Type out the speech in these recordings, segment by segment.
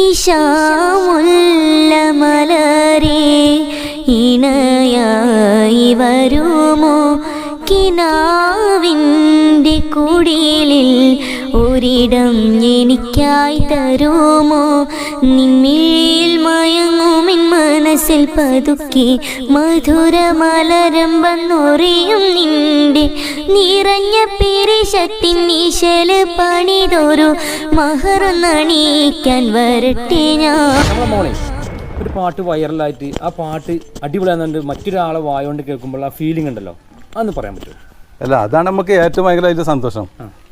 ഇഷാമുല്ല മലരേ ഇണയായി വരുമോ? കിനാവിന്റെ കുടിലിൽ ഒരിടം എനിക്കായി തരുമോ? നിന്നിൽ മയങ്ങുമിൻ മനസ്സിൽ പതുക്കി മധുര മലരം വന്നൊറിയും നിന്റെ നിറഞ്ഞ പിരിശത്തിൻ ഈശൽ പണിതൊരു മഹറൊന്നണിയിക്കാൻ വരട്ടെ ഞാൻ. ഒരു പാട്ട് വൈറലായിട്ട് ആ പാട്ട് അടിപൊളിയാന്നുണ്ട് മറ്റൊരാളെ വായോണ്ട് കേൾക്കുമ്പോൾ ആ ഫീലിംഗ് ഉണ്ടല്ലോ. അതൊന്ന് പറയാൻ പറ്റുമോ? അല്ല അതാണ് നമുക്ക് ഏറ്റവും ഭയങ്കര അതിന്റെ സന്തോഷം.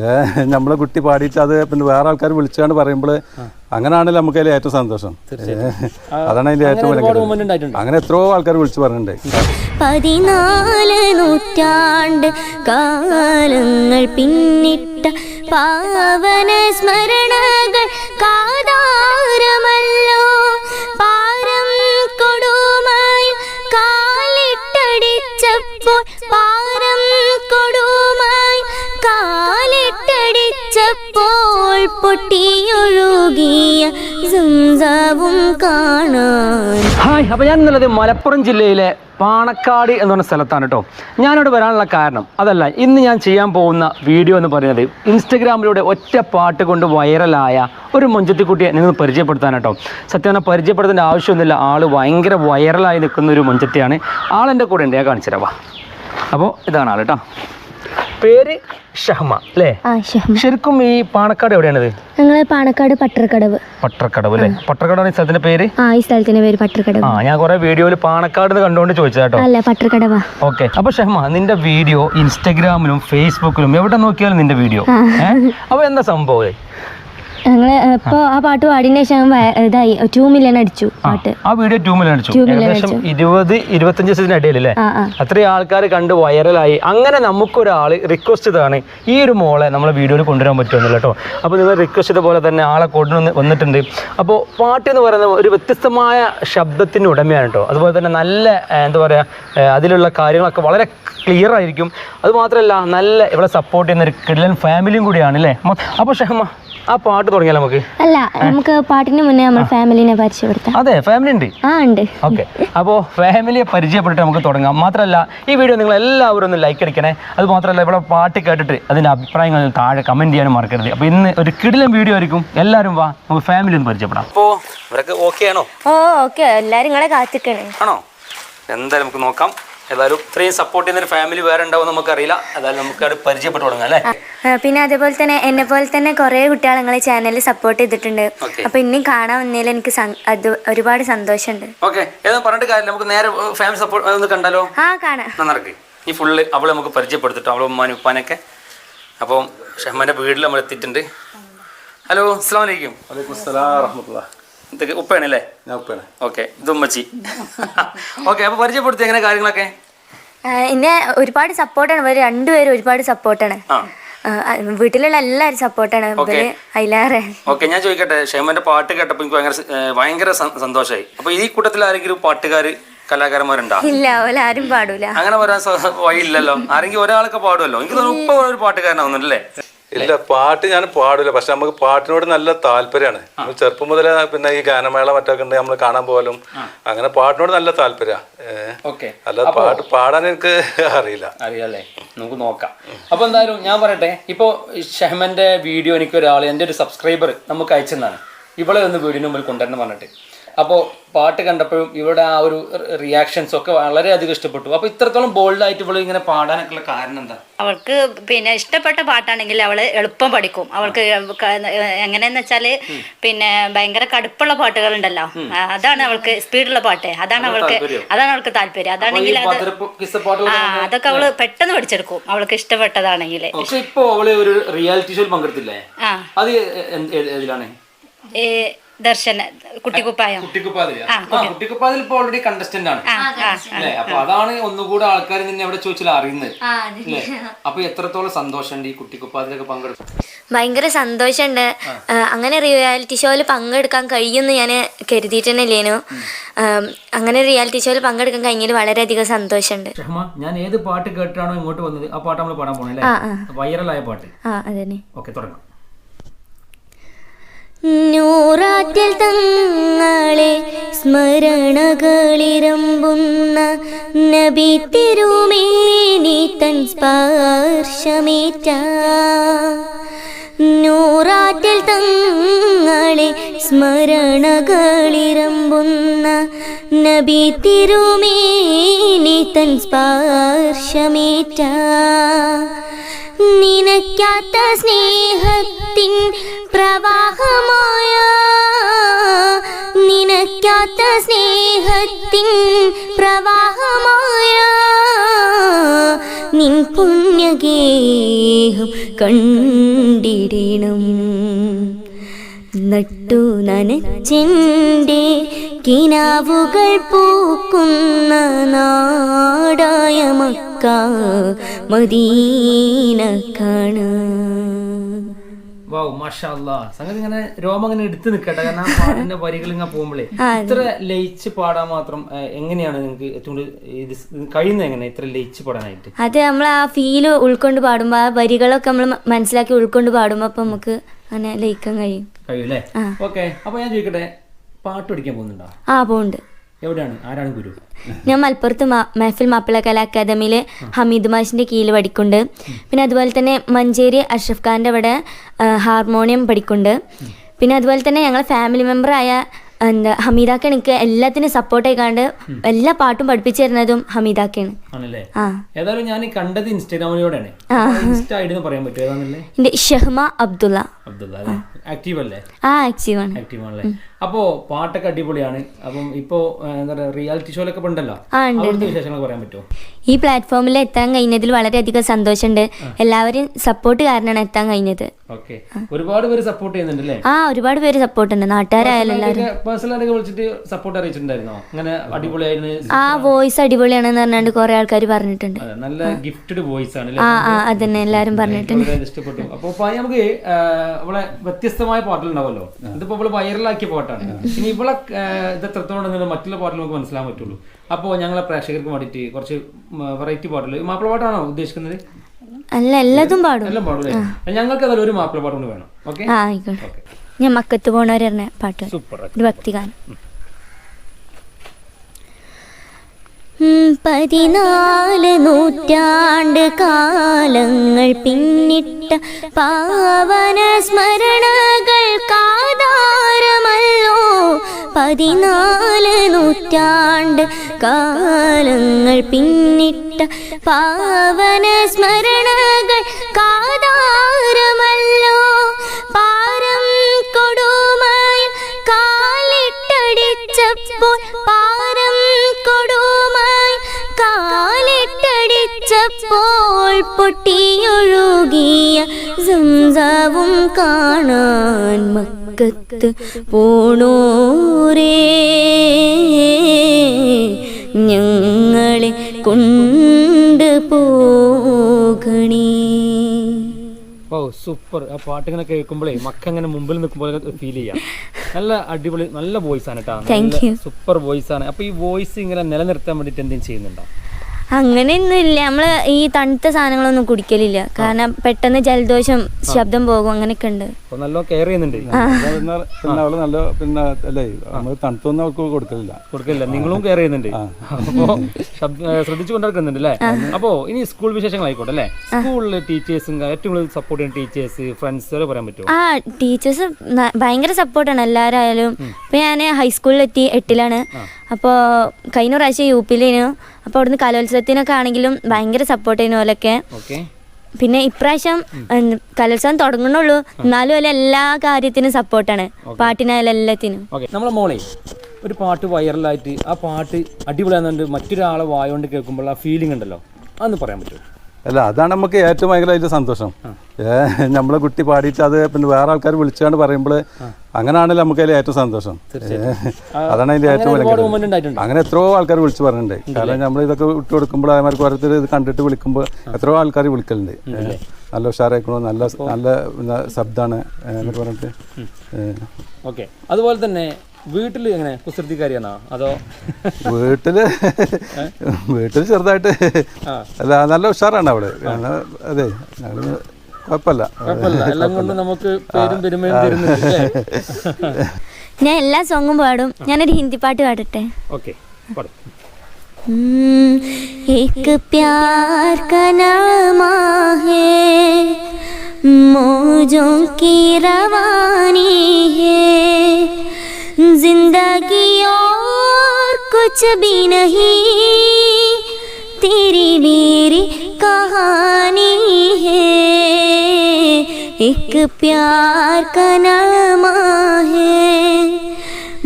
ഏ നമ്മളെ കുട്ടി പാടിയിട്ട് അത് പിന്നെ വേറെ ആൾക്കാർ വിളിച്ചാണ് പറയുമ്പോൾ അങ്ങനെയാണല്ലോ നമുക്ക് അതിൽ ഏറ്റവും സന്തോഷം. അതാണ് അതിൽ ഏറ്റവും അങ്ങനെ എത്രയോ ആൾക്കാർ വിളിച്ചു പറഞ്ഞിട്ടുണ്ട്. പതിനാല് നൂറ്റാണ്ട് കാലങ്ങൾ പിന്നിട്ട പാവന സ്മരണകൾ അപ്പോൾ ഞാൻ ഇന്നുള്ളത് മലപ്പുറം ജില്ലയിലെ പാണക്കാട് എന്ന് പറഞ്ഞ സ്ഥലത്താണ് കേട്ടോ ഞാനിവിടെ വരാനുള്ള കാരണം അതല്ല ഇന്ന് ഞാൻ ചെയ്യാൻ പോകുന്ന വീഡിയോ എന്ന് പറയുന്നത് ഇൻസ്റ്റഗ്രാമിലൂടെ ഒറ്റ പാട്ട് കൊണ്ട് വൈറലായ ഒരു മൊഞ്ചത്തിക്കുട്ടിയെ നിങ്ങൾ പരിചയപ്പെടുത്താൻ കേട്ടോ സത്യം പറഞ്ഞാൽ പരിചയപ്പെടുത്തേണ്ട ആവശ്യമൊന്നുമില്ല. ആൾ ഭയങ്കര വൈറലായി നിൽക്കുന്ന ഒരു മുഞ്ചത്തിയാണ്. ആളെന്റെ കൂടെ ഉണ്ട്. ഞാൻ കാണിച്ചു തരാം അപ്പോൾ ഇതാണ് ആൾ കേട്ടോ പേര് ഷഹ്മ അല്ലേ? ശരിക്കും ഈ പാണക്കാട് എവിടെയാണ് ഞങ്ങളെ പാണക്കാട് പട്ടർക്കടവ്. പട്ടർക്കടവ് അല്ലേ? പട്ടർക്കടവാണ് ഈ സ്ഥലത്തിന്റെ പേര്? ആ ഈ സ്ഥലത്തിന്റെ പേര് പട്ടർക്കടവ്. ആ ഞാൻ കുറെ വീഡിയോയിൽ പാണക്കാട് കണ്ടുകൊണ്ട് ചോദിച്ചതാ കേട്ടോ. അല്ല പട്ടർക്കടവാ. ഓക്കെ. അപ്പൊ ഷഹ്മ നിന്റെ വീഡിയോ ഇൻസ്റ്റാഗ്രാമിലും ഫേസ്ബുക്കിലും എവിടെ നോക്കിയാലും നിന്റെ വീഡിയോ. അപ്പോൾ അപ്പൊ എന്താ സംഭവം? ഞങ്ങൾ ഇപ്പൊ ആ പാട്ട് പാടിയതിന് ശേഷം ഇതായി. ടൂ മില്യൺ അടിച്ചു പാട്ട്. ആ വീഡിയോ ടൂ മില്യൺ അടിച്ചു. ഏകദേശം ഇരുപത് ഇരുപത്തഞ്ച് ദിവസത്തിന് ഇടയിലല്ലേ അത്രയും ആൾക്കാർ കണ്ട് വൈറലായി. അങ്ങനെ നമുക്കൊരാൾ റിക്വസ്റ്റ് ചെയ്താണ് ഈ ഒരു മോളെ നമ്മളെ വീഡിയോയിൽ കൊണ്ടുവരാൻ പറ്റുമെന്നില്ല കേട്ടോ അപ്പോൾ നിങ്ങൾ റിക്വസ്റ്റ് ചെയ്ത പോലെ തന്നെ ആളെ കൊണ്ടുവന്ന് വന്നിട്ടുണ്ട്. അപ്പോൾ പാട്ട് എന്ന് പറയുന്നത് ഒരു വ്യത്യസ്തമായ ശബ്ദത്തിന് ഉടമയാണ് കേട്ടോ അതുപോലെ തന്നെ നല്ല എന്താ പറയുക അതിലുള്ള കാര്യങ്ങളൊക്കെ വളരെ ക്ലിയർ ആയിരിക്കും. അതുമാത്രമല്ല നല്ല ഇവിടെ സപ്പോർട്ട് ചെയ്യുന്ന ഒരു കിടലൻ ഫാമിലിയും കൂടിയാണ് അല്ലേ അപ്പോൾ ഷഹമ്മ ആ പാട്ട് തുടങ്ങിയാൽ നമുക്ക്? അല്ല നമുക്ക് പാട്ടിന് മുന്നേ നമ്മൾ ഫാമിലിനെ പരിചയപ്പെടുത്താം. അതെ ഫാമിലി ഉണ്ട്. ആ ഉണ്ട്. ഓക്കെ. അപ്പോൾ ഫാമിലിയെ പരിചയപ്പെട്ടിട്ട് നമുക്ക് തുടങ്ങാം. മാത്രമല്ല ഈ വീഡിയോ നിങ്ങൾ എല്ലാവരും ഒന്ന് ലൈക്ക് അടിക്കണേ. അത് മാത്രമല്ല ഇവിടെ പാട്ട് കേട്ടിട്ട് അതിന്റെ അഭിപ്രായങ്ങൾ താഴെ കമന്റ് ചെയ്യാനും മറക്കരുത്. അപ്പോൾ ഇന്ന് ഒരു കിടിലൻ വീഡിയോ ആയിരിക്കും. എല്ലാവരും വാ നമുക്ക് ഫാമിലി ഒന്ന് പരിചയപ്പെടാം. അപ്പോൾ ഇവരൊക്കെ ഓക്കെ ആണോ? ഓ ഓക്കെ എല്ലാരും നിങ്ങളെ കാത്തിക്കണേ. ആണോ? എന്തായാലും നമുക്ക് നോക്കാം. ഏതായാലും ഇത്രയും സപ്പോർട്ട് ചെയ്യുന്ന ഒരു ഫാമിലി വേറെ ഉണ്ടാവും നമുക്കറിയില്ല. ഏതായാലും നമുക്ക് അത് പരിചയപ്പെട്ടു തുടങ്ങാം അല്ലേ? പിന്നെ അതേപോലെ തന്നെ എന്നെ പോലെ തന്നെ കുറേ കുട്ടികൾ നിങ്ങളെ ചാനലിൽ സപ്പോർട്ട് ചെയ്തിട്ടുണ്ട്. അപ്പൊ ഇനിയും കാണാൻ വന്നതിൽ എനിക്ക് അത് ഒരുപാട് സന്തോഷമുണ്ട്. ഓക്കെ ഏതാ പറഞ്ഞിട്ട് കാര്യം നമുക്ക് നേരെ ഫാമിലി സപ്പോർട്ട് ഒന്ന് കണ്ടാലോ? ആ കാണാം. നന്നറക്ക് ഈ ഫുള്ള് അവളെ നമുക്ക് പരിചയപ്പെടുത്തിട്ടോ. അവളെ ഉമ്മാനും ഉപ്പാനൊക്കെ. അപ്പം ഷഹ്മാന്റെ വീട്ടിൽ നമ്മൾ എത്തിയിട്ടുണ്ട്. ഹലോ അസ്സാം വലൈക്കും ഇതൊക്കെ ഉപ്പയാണല്ലേ? ഞാൻ ഉപ്പയാണ്. ഓക്കെ ഇത് ഉമ്മച്ചി. ഓക്കെ അപ്പോൾ പരിചയപ്പെടുത്തി എങ്ങനെ കാര്യങ്ങളൊക്കെ? എന്നെ ഒരുപാട് സപ്പോർട്ടാണ്. ഇവർ രണ്ടുപേരും ഒരുപാട് സപ്പോർട്ടാണ്. ആ. വീട്ടിലുള്ള എല്ലാരും സപ്പോർട്ടാണ്. ഇവർ അതിലേറെ ഓക്കെ ഞാൻ ചോദിക്കട്ടെ ഷേമന്റെ പാട്ട് കേട്ടപ്പോൾ എനിക്ക് ഭയങ്കര ഭയങ്കര സന്തോഷമായി അപ്പൊ ഈ കൂട്ടത്തിൽ ആരെങ്കിലും പാട്ടുകാർ കലാകാരന്മാരുണ്ടോ? ഇല്ല ആരും പാടൂല. അങ്ങനെ വരാൻ വഴിയില്ലല്ലോ. ആരെങ്കിലും ഒരാളൊക്കെ പാടുമല്ലോ എനിക്ക് തോന്നുന്നു ഇപ്പൊ ഒരു പാട്ടുകാരനാവുന്നുണ്ടല്ലേ? ഇല്ല പാട്ട് ഞാൻ പാടില്ല. പക്ഷെ നമുക്ക് പാട്ടിനോട് നല്ല താല്പര്യമാണ്. നമ്മൾ ചെറുപ്പം മുതലേ പിന്നെ ഈ ഗാനമേള മറ്റൊക്കെ ഉണ്ട് നമ്മൾ കാണാൻ പോലും അങ്ങനെ പാട്ടിനോട് നല്ല താല്പര്യമാണ് അല്ലാതെ അല്ല പാട്ട് പാടാൻ എനിക്ക് അറിയില്ല. അറിയാല്ലേ? നമുക്ക് നോക്കാം. അപ്പൊ എന്തായാലും ഞാൻ പറയട്ടെ ഇപ്പോ ഷെഹമന്റെ വീഡിയോ എനിക്ക് ഒരാൾ എന്റെ ഒരു സബ്സ്ക്രൈബർ നമുക്ക് അയച്ചെന്നാണ്. ഇവളെ ഒന്ന് വീടിന് മുമ്പിൽ കൊണ്ടുവരണം പറഞ്ഞിട്ട്. അപ്പോൾ പാട്ട് കണ്ടപ്പോഴും ഇവിടെ ആ ഒരു റിയാക്ഷൻസ് ഒക്കെ വളരെയധികം ഇഷ്ടപ്പെട്ടു. അപ്പോൾ ഇത്രത്തോളം ബോൾഡായിട്ട് ഇവൾ ഇങ്ങനെ പാടാനൊക്കെയുള്ള കാരണം എന്താ? അവൾക്ക് പിന്നെ ഇഷ്ടപ്പെട്ട പാട്ടാണെങ്കിൽ അവൾ എളുപ്പം പഠിക്കും. അവൾക്ക് എങ്ങനെയെന്ന് വെച്ചാൽ പിന്നെ ഭയങ്കര കടുപ്പുള്ള പാട്ടുകളുണ്ടല്ലോ. അതാണ് അവൾക്ക് സ്പീഡുള്ള പാട്ട്. അതാണ് അവൾക്ക് അതാണ് അവൾക്ക് താല്പര്യം. അതാണെങ്കിൽ അത് ആ അതൊക്കെ അവൾ പെട്ടെന്ന് പഠിച്ചെടുക്കും. അവൾക്ക് ഇഷ്ടപ്പെട്ടതാണെങ്കിൽ. ഇപ്പൊ അവൾ ഒരു റിയാലിറ്റി ഷോയിൽ പങ്കെടുത്തില്ലേ? അത് ഏതിലാണ്? ദർശന കുട്ടിക്കുപ്പായം. കുട്ടിക്കുപ്പായത്തിൽ ആ കുട്ടിക്കുപ്പാതിൽ ഇപ്പൊ ഓൾറെഡി കണ്ടസ്റ്റന്റ് ആണ്. അല്ലേ? അപ്പൊ അതാണ് ഒന്നുകൂടെ ആൾക്കാർ നിന്നെ എവിടെ ചോദിച്ചാൽ അറിയുന്നത്. അല്ലേ? അപ്പൊ എത്രത്തോളം സന്തോഷമുണ്ട് ഈ കുട്ടിക്കുപ്പായത്തിലൊക്കെ പങ്കെടുക്കും ഭയങ്കര സന്തോഷമുണ്ട്. അങ്ങനെ റിയാലിറ്റി ഷോയിൽ പങ്കെടുക്കാൻ കഴിയുമെന്ന് ഞാൻ കരുതിയിട്ട് തന്നെ ഇല്ലേനു അങ്ങനെ റിയാലിറ്റി ഷോയിൽ പങ്കെടുക്കാൻ കഴിഞ്ഞതിൽ വളരെയധികം സന്തോഷമുണ്ട്. ഞാൻ ഏത് പാട്ട് കേട്ടിട്ടാണോ ഇങ്ങോട്ട് വന്നത്? ആ പാട്ട് നമ്മൾ പാടാൻ പോണേ. വൈറലായ പാട്ട്. ആ അതന്നെ. ഓക്കെ തുടങ്ങാം. നൂറാറ്റിൽ തങ്ങളെ സ്മരണകളിരമ്പുന്ന നബി തിരുമേനി തൻ സ്പർശമേറ്റ. നൂറാറ്റിൽ തങ്ങളെ സ്മരണകളിരമ്പുന്ന നബി തിരുമേനി തൻ സ്പർശമേറ്റ. നിനക്കാത്ത സ്നേഹത്തിൻ പ്രവാഹമായ. നിനക്കാത്ത സ്നേഹത്തിൻ പ്രവാഹമായ. നിൻ പുണ്യഗേഹം കണ്ടിടണം. നട്ടു നനച്ചെന്റെ കിനാവുകൾ പൂക്കുന്ന നാടായ മക്ക മദീന കാണാൻ വാവ് മാഷാ അല്ലാ സംഗതി ഇങ്ങനെ രോമം ഇങ്ങനെ എടുത്ത് നിൽക്കട്ടെ കാരണം പാട്ടിന്റെ വരികൾ ഇങ്ങനെ പോകുമ്പോഴേ ഇത്ര ലയിച്ച് പാടാൻ മാത്രം എങ്ങനെയാണ് നിങ്ങൾക്ക് ഏറ്റവും ഇത് കഴിയുന്നത് എങ്ങനെ ഇത്ര ലയിച്ച് പാടാനായിട്ട്? അത് നമ്മൾ ആ ഫീൽ ഉൾക്കൊണ്ട് പാടുമ്പോൾ ആ വരികളൊക്കെ നമ്മൾ മനസ്സിലാക്കി ഉൾക്കൊണ്ട് പാടുമ്പോൾ അപ്പം നമുക്ക് അങ്ങനെ ലയിക്കാൻ കഴിയും. കഴിയൂല്ലേ ഓക്കെ അപ്പൊ ഞാൻ ചോദിക്കട്ടെ പാട്ട് പഠിക്കാൻ പോകുന്നുണ്ടോ? ആ പോകുന്നുണ്ട്. എവിടെയാണ്? ആരാണ് ഗുരു? ഞാൻ മലപ്പുറത്ത് മഹഫിൽ മാപ്പിള കല അക്കാദമിയിൽ ഹമീദ് മാഷിന്റെ കീഴിൽ പഠിക്കുന്നുണ്ട്. പിന്നെ അതുപോലെ തന്നെ മഞ്ചേരി അഷ്റഫ് ഖാന്റെ അവിടെ ഹാർമോണിയം പഠിക്കുന്നുണ്ട്. പിന്നെ അതുപോലെ തന്നെ ഞങ്ങളെ ഫാമിലി മെമ്പറായ എന്താ ഹമീദാക്ക എനിക്ക് എല്ലാത്തിനും സപ്പോർട്ട് ആയിക്കാണ്ട് എല്ലാ പാട്ടും പഠിപ്പിച്ചു തരുന്നതും ഹമീദാക്കയാണ് ഏതായാലും ഞാൻ കണ്ടത് ഇൻസ്റ്റാഗ്രാമിലൂടെയാണ്. ഇൻസ്റ്റ ഐഡി എന്ന് പറയാൻ പറ്റുമോ? ഷഹ്മ അബ്ദുള്ള. അബ്ദുള്ള ആക്റ്റീവ് അല്ലേ? ആ ആക്റ്റീവാണ് ആക്റ്റീവ് ആണല്ലേ? അപ്പോ പാട്ടൊക്കെ അടിപൊളിയാണ്. അപ്പം ഇപ്പോ എന്താ പറയാ റിയാലിറ്റി ഷോയിലൊക്കെ ഉണ്ടല്ലോ അവിടുത്തെ വിശേഷങ്ങൾ പറയാൻ പറ്റുമോ ഈ പ്ലാറ്റ്ഫോമിൽ എത്താൻ കഴിഞ്ഞതിൽ വളരെയധികം സന്തോഷമുണ്ട്. എല്ലാവരും സപ്പോർട്ട് കാരണമാണ് എത്താൻ കഴിഞ്ഞത്. ഓക്കെ. ഒരുപാട് പേര് സപ്പോർട്ട് ചെയ്യുന്നുണ്ടല്ലേ ആ ഒരുപാട് പേര് സപ്പോർട്ട് ഉണ്ട്. നാട്ടുകാരായാലും എല്ലാവരും. പേഴ്സണലായിട്ട് വിളിച്ചിട്ട് സപ്പോർട്ട് അറിയിച്ചിട്ടുണ്ടായിരുന്നോ? അങ്ങനെ അടിപൊളിയായിരുന്നു. ആ വോയിസ് അടിപൊളിയാണെന്ന് പറഞ്ഞാണ്ട് കുറെ ആൾക്കാർ പറഞ്ഞിട്ടുണ്ട്. അതെ, നല്ല ഗിഫ്റ്റഡ് വോയിസ് ആണ് ആ ആ അതന്നെ എല്ലാരും പറഞ്ഞിട്ടുണ്ട്. ഇഷ്ടപ്പെട്ടു. അപ്പൊ പ- നമുക്ക് അവളെ വ്യത്യസ്തമായ പാട്ടുകളുണ്ടാവല്ലോ ഇതിപ്പോ അവൾ വൈറലാക്കിയ പാട്ടാണ്. ഇനി ഇവളെ ഇത് എത്രത്തോളം മറ്റുള്ള പാട്ടിൽ നമുക്ക് മനസ്സിലാൻ പറ്റുള്ളൂ. അപ്പോ ഞങ്ങളെ പ്രേക്ഷകർക്ക് വേണ്ടിയിട്ട് കുറച്ച് വെറൈറ്റി പാട്ടുകൾ. മാപ്പിള പാട്ടാണോ ഉദ്ദേശിക്കുന്നത്? അല്ല എല്ലാതും പാടും. എല്ലാം പാടും ഞങ്ങൾക്ക് ഏതായാലും ഒരു മാപ്പിള പാട്ട് കൊണ്ട് വേണം. ഓക്കെ? ഞാൻ മക്കത്ത് പോണവർ പറഞ്ഞ പാട്ട്. ഒരു ഭക്തിഗാനം. പതിനാല് നൂറ്റാണ്ട് കാലങ്ങൾ പിന്നിട്ട പാവന സ്മരണകൾ പതിനാല് നൂറ്റാണ്ട് കാലങ്ങൾ പിന്നിട്ട പാവന സ്മരണകൾ കാതാരമല്ലോ. പാരം കൊടുമായി കാലിട്ടടിച്ചപ്പോൾ പാരം കൊടുമായി കാലിട്ടടിച്ചപ്പോൾ പൊട്ടിയൊഴുകിയ സംസാവും കാണാൻ മക്കത്ത് പോണോരേ. ഞങ്ങളെ കൊണ്ട് പോകണേ. ഓ സൂപ്പർ. ആ പാട്ട് ഇങ്ങനെ കേൾക്കുമ്പോഴേ മക്ക ഇങ്ങനെ മുമ്പിൽ നിൽക്കുമ്പോൾ ഫീൽ ചെയ്യാം. നല്ല അടിപൊളി നല്ല വോയിസ് ആണ് കേട്ടോ സൂപ്പർ വോയിസ് ആണ്. അപ്പൊ ഈ വോയിസ് ഇങ്ങനെ നിലനിർത്താൻ വേണ്ടിട്ട് എന്തെങ്കിലും ചെയ്യുന്നുണ്ടോ? അങ്ങനെയൊന്നുമില്ല. നമ്മൾ ഈ തണുത്ത സാധനങ്ങളൊന്നും കുടിക്കലില്ല. കാരണം പെട്ടെന്ന് ജലദോഷം ശബ്ദം പോകും അങ്ങനെയൊക്കെ ഉണ്ട്. അപ്പൊ നല്ല കെയർ ചെയ്യുന്നുണ്ട്. പിന്നെ പിന്നെ അവൾ നല്ല പിന്നെ അല്ലേ നമ്മൾ തണുത്തൊന്നും അവൾക്ക് കൊടുക്കലില്ല. കൊടുക്കില്ല നിങ്ങളും കെയർ ചെയ്യുന്നുണ്ട്. അപ്പോ ശ്രദ്ധിച്ചു കൊണ്ടിരിക്കുന്നുണ്ട് അല്ലേ? അപ്പോ ഇനി സ്കൂൾ വിശേഷങ്ങൾ ആയിക്കോട്ടെ അല്ലേ സ്കൂളിൽ ടീച്ചേഴ്സും ഏറ്റവും കൂടുതൽ സപ്പോർട്ട് ചെയ്യുന്ന ടീച്ചേഴ്സ് ഫ്രണ്ട്സ് പറയാൻ പറ്റുമോ ആ ടീച്ചേഴ്സ് ഭയങ്കര സപ്പോർട്ടാണ് എല്ലാവരായാലും ഇപ്പൊ ഞാൻ ഹൈസ്കൂളിലെത്തി എട്ടിലാണ്. അപ്പോൾ കഴിഞ്ഞ പ്രാവശ്യം യു പിയിലേനു അപ്പോൾ അവിടുന്ന് കലോത്സവത്തിനൊക്കെ ആണെങ്കിലും ഭയങ്കര സപ്പോർട്ട് ചെയ്യുന്ന പോലൊക്കെ. ഓക്കെ പിന്നെ ഇപ്രാവശ്യം കലോത്സവം തുടങ്ങണുള്ളൂ എന്നാലും അല്ല എല്ലാ കാര്യത്തിനും സപ്പോർട്ടാണ്. പാട്ടിനായാലും എല്ലാത്തിനും. നമ്മളെ മോളെ ഒരു പാട്ട് വൈറലായിട്ട് ആ പാട്ട് അടിപൊളിയാണെന്നുണ്ട് മറ്റൊരാളെ വായോണ്ട് കേൾക്കുമ്പോൾ ആ ഫീലിംഗ് ഉണ്ടല്ലോ? അതൊന്ന് പറയാൻ പറ്റുമോ? അല്ല അതാണ് നമുക്ക് ഏറ്റവും ഭയങ്കര അതിന്റെ സന്തോഷം നമ്മളെ കുട്ടി പാടിയിട്ട് അത് പിന്നെ വേറെ ആൾക്കാർ വിളിച്ചാണ്ട് പറയുമ്പോൾ അങ്ങനെയാണല്ലോ നമുക്ക് അതിൽ ഏറ്റവും സന്തോഷം. അതാണ് അതിന്റെ ഏറ്റവും ഭയങ്കര അങ്ങനെ എത്രയോ ആൾക്കാർ വിളിച്ച് പറഞ്ഞിട്ടുണ്ട്. കാരണം നമ്മൾ ഇതൊക്കെ വിട്ടു കൊടുക്കുമ്പോൾ അതേമാർക്ക് ഓരോരുത്തർ ഇത് കണ്ടിട്ട് വിളിക്കുമ്പോൾ എത്രയോ ആൾക്കാർ വിളിക്കലുണ്ട്. നല്ല ഉഷാറായിക്കണോ നല്ല നല്ല ശബ്ദമാണ് എന്നൊക്കെ പറഞ്ഞിട്ട്. ഓക്കെ. അതുപോലെ തന്നെ വീട്ടിൽ എങ്ങനെ കുസൃതിക്കാരിയാണോ അതോ വീട്ടില് വീട്ടിൽ ചെറുതായിട്ട് അല്ല നല്ല ഉഷാറാണ് അവള് കാരണം അതെ ഞങ്ങള് കുഴപ്പമില്ല കുഴപ്പമില്ല എല്ലാം കൊണ്ട് നമുക്ക് പേരും പെരുമയും തരുന്നുണ്ട് അല്ലേ ഞാൻ എല്ലാ സോങ്ങും പാടും ഞാനൊരു ഹിന്ദി പാട്ട് പാടട്ടെ ഓക്കെ പാടും हम्म, एक प्यार का नामा है मौजों की रवानी है ज़िंदगी और कुछ भी नहीं। तेरी मेरी कहानी है। एक प्यार का नामा है।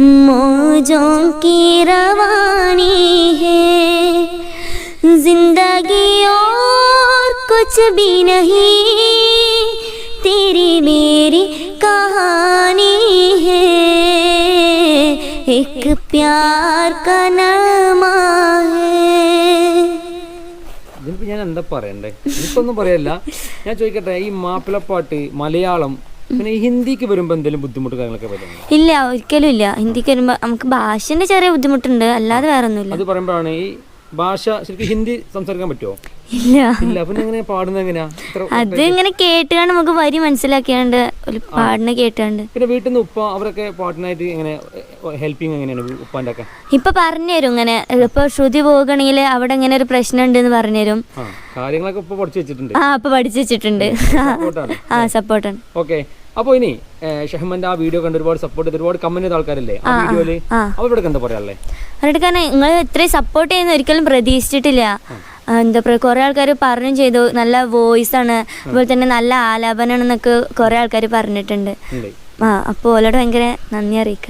मौजों की रवानी है। ज़िंदगी और कुछ भी नहीं। तेरी मेरी പ്യാർ കനമാ ഇതിപ്പോ ഞാൻ എന്താ പറയണ്ടേ? എനിക്കൊന്നും പറയല്ല. ഞാൻ ചോദിക്കട്ടെ ഈ മാപ്പിളപ്പാട്ട് മലയാളം പിന്നെ ഹിന്ദിക്ക് വരുമ്പോ എന്തെങ്കിലും ബുദ്ധിമുട്ട് കാര്യങ്ങളൊക്കെ വരുന്നത് ഇല്ല ഒരിക്കലും ഇല്ല. ഹിന്ദിക്ക് വരുമ്പോ നമുക്ക് ഭാഷന്റെ ചെറിയ ബുദ്ധിമുട്ടുണ്ട്. അല്ലാതെ വേറെ ഒന്നുമില്ല അത് പറയുമ്പോഴാണ് ഈ ഭാഷ ശരിക്കും ഹിന്ദി സംസാരിക്കാൻ പറ്റുമോ ഇല്ല. ഇല്ല പിന്നെ എങ്ങനെ പാടുന്നത് എങ്ങനെയാ? ഇത്ര അത് ഇങ്ങനെ കേട്ടുകൊണ്ട് നമുക്ക് വരി മനസ്സിലാക്കിയാണ്ട് ഒരു പാടിനെ കേട്ടാണ്ട് പിന്നെ വീട്ടിൽ നിന്ന് ഉപ്പ അവരൊക്കെ പാട്ടിനായിട്ട് എങ്ങനെ ഹെൽപ്പിങ് എങ്ങനെയാണ് ഉപ്പാന്റെ ഒക്കെ ഇപ്പൊ പറഞ്ഞുതരും ഇങ്ങനെ ഇപ്പൊ ശ്രുതി പോകുകയാണെങ്കിൽ അവിടെ ഇങ്ങനെ ഒരു പ്രശ്നം ഉണ്ട് എന്ന് പറഞ്ഞുതരും കാര്യങ്ങളൊക്കെ ഇപ്പൊ പഠിച്ചു വെച്ചിട്ടുണ്ട്. ആ അപ്പൊ പഠിച്ചു വെച്ചിട്ടുണ്ട്. ആ സപ്പോർട്ടാണ്. ഓക്കെ. അപ്പൊ ഇനി ഷഹ്മന്റെ ആ വീഡിയോ കണ്ട് ഒരുപാട് സപ്പോർട്ട് ചെയ്ത് ഒരുപാട് കമന്റ് ചെയ്ത ആൾക്കാരല്ലേ? ആ വീഡിയോയിൽ. അവരോടൊക്കെ എന്താ പറയാനുള്ളത് അവരുടെ കാരണം നിങ്ങൾ ഇത്രയും സപ്പോർട്ട് ചെയ്യുന്ന ഒരിക്കലും പ്രതീക്ഷിച്ചിട്ടില്ല. എന്താ പറയുക കുറേ ആൾക്കാർ പറഞ്ഞും ചെയ്തു. നല്ല വോയിസ് ആണ് അതുപോലെ തന്നെ നല്ല ആലാപനമാണെന്നൊക്കെ കുറേ ആൾക്കാർ പറഞ്ഞിട്ടുണ്ട്. ആ അപ്പോൾ ഓലോട് ഭയങ്കര നന്ദി അറിയിക്കാം.